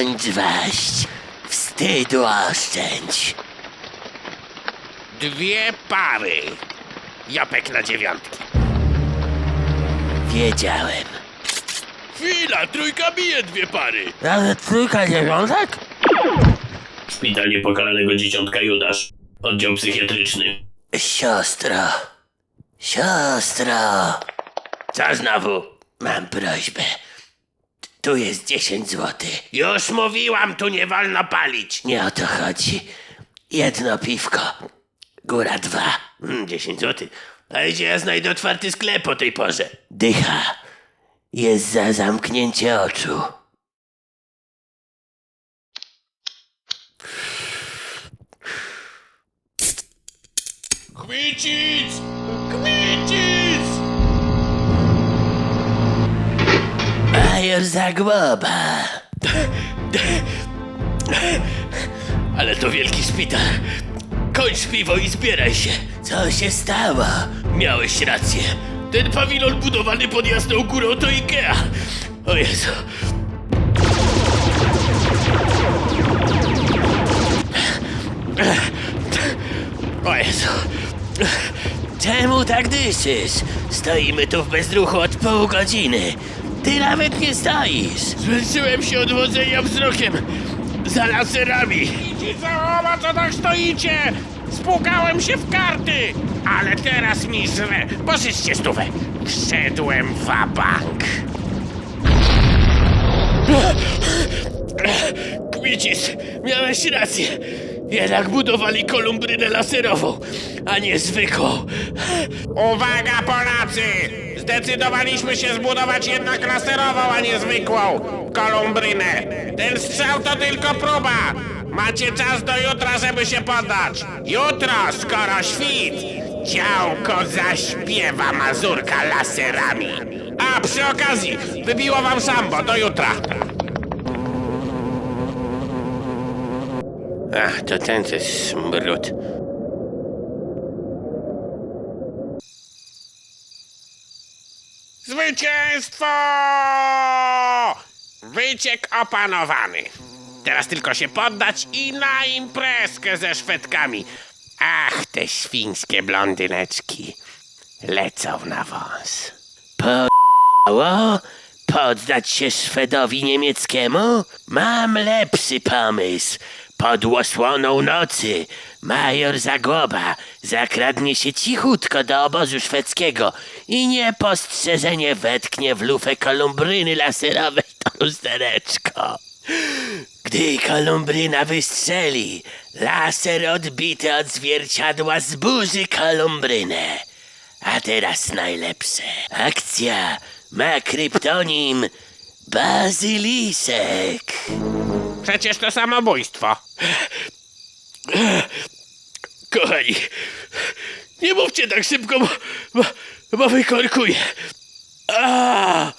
Skończ waść. Wstydu oszczędź. Dwie pary. Japek na dziewiątki. Wiedziałem. Chwila, trójka bije dwie pary. Ale trójka dziewiątek? Szpital niepokalanego dzieciątka Judasz. Oddział psychiatryczny. Siostro. Siostro. Co znowu? Mam prośbę. Tu jest 10 złotych. Już mówiłam, tu nie wolno palić. Nie o to chodzi. Jedno piwko. Góra dwa. Mm, 10 złotych. A gdzie ja znajdę otwarty sklep o tej porze? Dycha. Jest za zamknięcie oczu. Chwycić! Major Zagłoba. Ale to wielki szpital. Kończ piwo i zbieraj się. Co się stało? Miałeś rację. Ten pawilon budowany pod jasną górą to Ikea. O Jezu. O Jezu. Czemu tak dyszysz? Stoimy tu w bezruchu od pół godziny. Ty nawet nie stoisz. Zmęczyłem się od wodzenia wzrokiem za laserami. Idźcie za co tak stoicie? Spłukałem się w karty, ale teraz mi żre. Pożyczcie stówę. Wszedłem w bank. Kwicis, miałeś rację. Jednak budowali kolumbrynę laserową, a nie zwykłą. Uwaga Polacy! Zdecydowaliśmy się zbudować jednak laserową, a nie zwykłą kolumbrynę. Ten strzał to tylko próba. Macie czas do jutra, żeby się poddać. Jutro, skoro świt, działko zaśpiewa mazurka laserami. A przy okazji, wybiło wam sambo, do jutra. Ach, to ten smród. Zwycięstwo! Wyciek opanowany. Teraz tylko się poddać i na imprezkę ze Szwedkami. Ach, te świńskie blondyneczki. Lecą na wąs. O, poddać się Szwedowi niemieckiemu? Mam lepszy pomysł. Pod osłoną nocy major Zagłoba zakradnie się cichutko do obozu szwedzkiego i niepostrzeżenie wetknie w lufę kolumbryny laserowej to lustereczko. Gdy kolumbryna wystrzeli, laser odbity od zwierciadła zburzy kolumbrynę. A teraz najlepsze. Akcja ma kryptonim Bazylisek. Przecież to samobójstwo. Kochani, nie mówcie tak szybko, bo, bo, bo wykorkuję. A!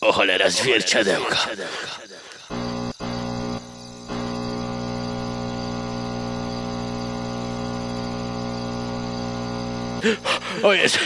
O cholera, zwierciadełka. O Jezu.